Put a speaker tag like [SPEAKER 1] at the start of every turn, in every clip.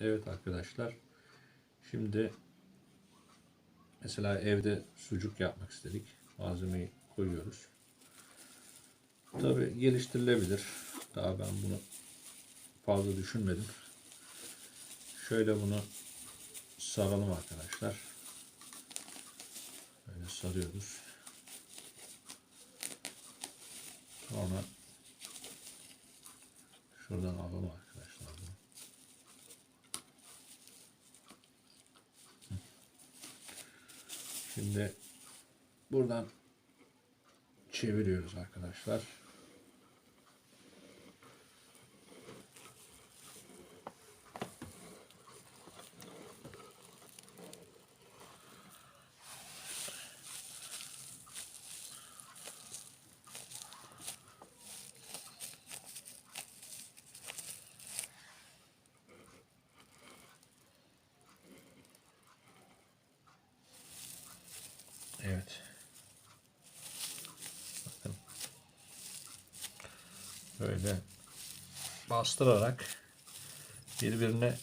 [SPEAKER 1] Evet arkadaşlar. Şimdi mesela evde sucuk yapmak istedik. Malzemeyi koyuyoruz. Tabi geliştirilebilir. Daha ben bunu fazla düşünmedim. Şöyle bunu saralım arkadaşlar. Böyle sarıyoruz. Sonra şuradan alalım arkadaşlar. bunu. Şimdi buradan çeviriyoruz arkadaşlar. Evet. Bakın. Böyle bastırarak birbirine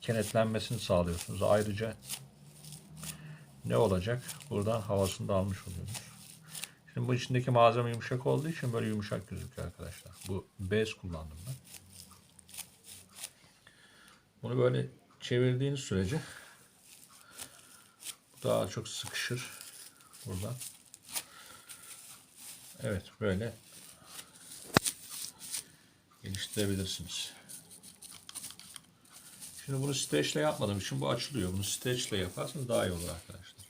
[SPEAKER 1] kenetlenmesini sağlıyorsunuz. Ayrıca ne olacak? Buradan havasını da almış oluyoruz. Şimdi bu içindeki malzeme yumuşak olduğu için böyle yumuşak gözüküyor arkadaşlar. Bu bez kullandım ben. Bunu böyle çevirdiğiniz sürece daha çok sıkışır burada. Evet böyle geliştirebilirsiniz. Şimdi bunu streçle yapmadığım için bu açılıyor. Bunu streçle yaparsanız daha iyi olur arkadaşlar.